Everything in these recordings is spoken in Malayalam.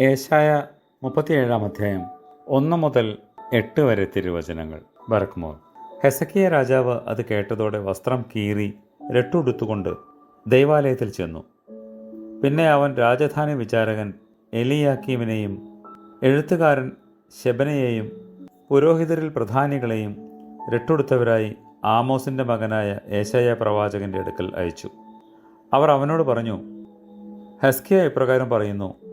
ഏശായ മുപ്പത്തിയേഴാം അധ്യായം ഒന്ന് മുതൽ എട്ട് വരെ തിരുവചനങ്ങൾ. ബർക്ക്മോർ ഹെസക്കിയ രാജാവ് അത് കേട്ടതോടെ വസ്ത്രം കീറി രട്ടുടുത്തുകൊണ്ട് ദൈവാലയത്തിൽ ചെന്നു. പിന്നെ അവൻ രാജധാനി വിചാരകൻ എലിയാക്കീമിനെയും എഴുത്തുകാരൻ ശബനയെയും പുരോഹിതരിൽ പ്രധാനികളെയും രട്ടുടുത്തവരായി ആമോസിന്റെ മകനായ ഏശയ പ്രവാചകന്റെ അടുക്കൽ അയച്ചു. അവർ അവനോട് പറഞ്ഞു ഹെസ്കിയ ഇപ്രകാരം പറയുന്നു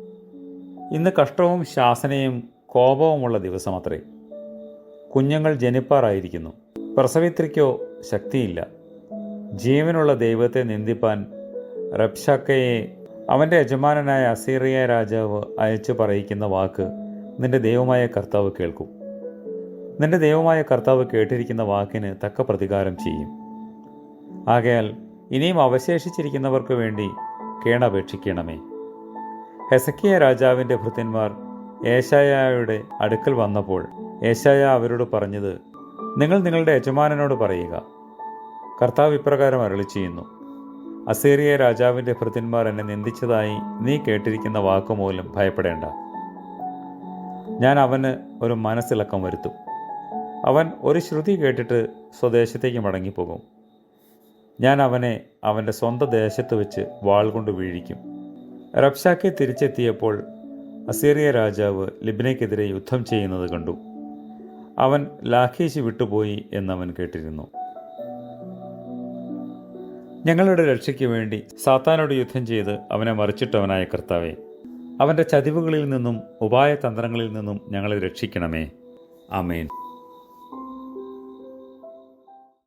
ഇന്ന് കഷ്ടവും ശാസനയും കോപവുമുള്ള ദിവസമത്രേ. കുഞ്ഞുങ്ങൾ ജനിപ്പാറായിരിക്കുന്നു. പ്രസവിത്രിക്കോ ശക്തിയില്ല. ജീവനുള്ള ദൈവത്തെ നിന്ദിപ്പാൻ റബ്ഷക്കയെ അവന്റെ യജമാനനായ അസീറിയ രാജാവ് അയച്ചു പറയിക്കുന്ന വാക്ക് നിന്റെ ദൈവമായ കർത്താവ് കേൾക്കും. നിന്റെ ദൈവമായ കർത്താവ് കേട്ടിരിക്കുന്ന വാക്കിന് തക്ക പ്രതികാരം ചെയ്യും. ആകയാൽ ഇനിയും അവശേഷിച്ചിരിക്കുന്നവർക്ക് വേണ്ടി കേണപേക്ഷിക്കണമേ ഹെസക്കിയ രാജാവിന്റെ ഭൃത്യന്മാർ ഏശായയുടെ അടുക്കൽ വന്നപ്പോൾ ഏശായ അവരോട് പറഞ്ഞത് നിങ്ങൾ നിങ്ങളുടെ യജമാനനോട് പറയുക. കർത്താവ് ഇപ്രകാരം അരളി ചെയ്യുന്നു അസീറിയ രാജാവിന്റെ ഭൃത്യന്മാർ എന്നെ നിന്ദിച്ചതായി നീ കേട്ടിരിക്കുന്ന വാക്കുമൂലം ഭയപ്പെടേണ്ട. ഞാൻ അവന് ഒരു മനസ്സിളക്കം വരുത്തും. അവൻ ഒരു ശ്രുതി കേട്ടിട്ട് സ്വദേശത്തേക്ക് മടങ്ങിപ്പോകും. ഞാൻ അവനെ അവന്റെ സ്വന്തം ദേശത്ത് വെച്ച് വാൾ കൊണ്ട് വീഴിക്കും. റബ്ഷാക്കെ തിരിച്ചെത്തിയപ്പോൾ അസീറിയ രാജാവ് ലിബിനയ്ക്കെതിരെ യുദ്ധം ചെയ്യുന്നത് കണ്ടു. അവൻ ലാഖേശ് വിട്ടുപോയി എന്നവൻ കേട്ടിരുന്നു. ഞങ്ങളുടെ രക്ഷയ്ക്ക് വേണ്ടി സാത്താനോട് യുദ്ധം ചെയ്ത് അവനെ മറിച്ചിട്ടവനായ കർത്താവെ അവന്റെ ചതിവുകളിൽ നിന്നും ഉപായ തന്ത്രങ്ങളിൽ നിന്നും ഞങ്ങളെ രക്ഷിക്കണമേ. ആമേൻ.